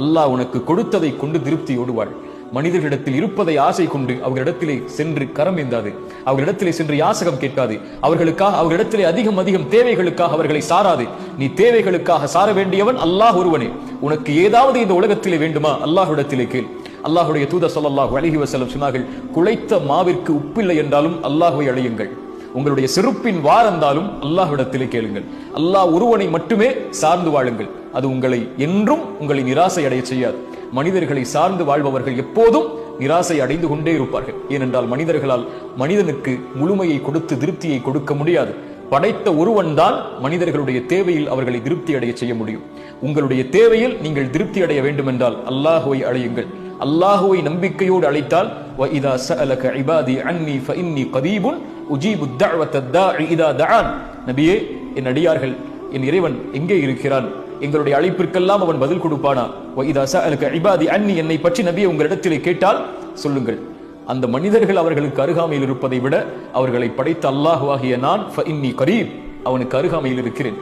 அல்லாஹ் உனக்கு கொடுத்ததை கொண்டு திருப்தியோடு வாழ் மனிதர்களிடத்தில் இருப்பதை ஆசை கொண்டு அவர்களிடத்திலே சென்று கரம் ஏந்தாது. அவர்களிடத்திலே சென்று யாசகம் கேட்காது. அவர்களுக்காக அவர்களிடத்திலே அதிகம் அதிகம் தேவைகளுக்காக அவர்களை சாராது. நீ தேவைகளுக்காக சார வேண்டியவன் அல்லாஹ் ஒருவனே. உனக்கு ஏதாவது இந்த உலகத்திலே வேண்டுமா? அல்லாஹ்விடத்திலே கேள். அல்லாஹுடைய தூத ஸல்லல்லாஹு அழகி வசலம் சொன்னார்கள் குலைத்த மாவிற்கு உப்பில்லை என்றாலும் அல்லாஹுவை அழையுங்கள். உங்களுடைய செருப்பின் வாரந்தாலும் அல்லாஹ்விடத்திலே கேளுங்கள். அல்லாஹ் ஒருவனை மட்டுமே சார்ந்து வாழுங்கள். அது உங்களை என்றும் உங்களை நிராசை அடைய செய்யாது. மனிதர்களை சார்ந்து வாழ்பவர்கள் எப்போதும் நிராசை அடைந்து கொண்டே இருப்பார்கள். ஏனென்றால் மனிதர்களால் மனிதனுக்கு முழுமையை கொடுத்து திருப்தியை கொடுக்க முடியாது. படைத்த ஒருவன் தான் மனிதர்களுடைய தேவையில் அவர்களை திருப்தி அடைய செய்ய முடியும். உங்களுடைய தேவையில் நீங்கள் திருப்தி அடைய வேண்டும் என்றால் அல்லாஹுவை அழையுங்கள். அல்லாஹுவை நம்பிக்கையோடு அழைத்தால் وَإِذَا سَأَلَكَ عِبَادِي عَنِّي فَإِنِّي قَرِيبٌ أُجِيبُ الدَّعْوَةَ الدَّاعِ إِذَا دَعَانِ நபியே என் அடியார்கள் என் இறைவன் எங்கே இருக்கிறான் எங்களுடைய அழைப்பிற்கெல்லாம் அவன் பதில் கொடுப்பானா وَإِذَا سَأَلَكَ عِبَادِي عَنِّي என்னை பற்றி நபியே உங்களிடத்திலே கேட்டால் சொல்லுங்கள் அந்த மனிதர்கள் அவர்களுக்கு அருகாமையில் இருப்பதை விட அவர்களை படைத்த அல்லாஹுவாகிய நான் فَإِنِّي قَرِيب அவனுக்கு அருகாமையில் இருக்கிறேன்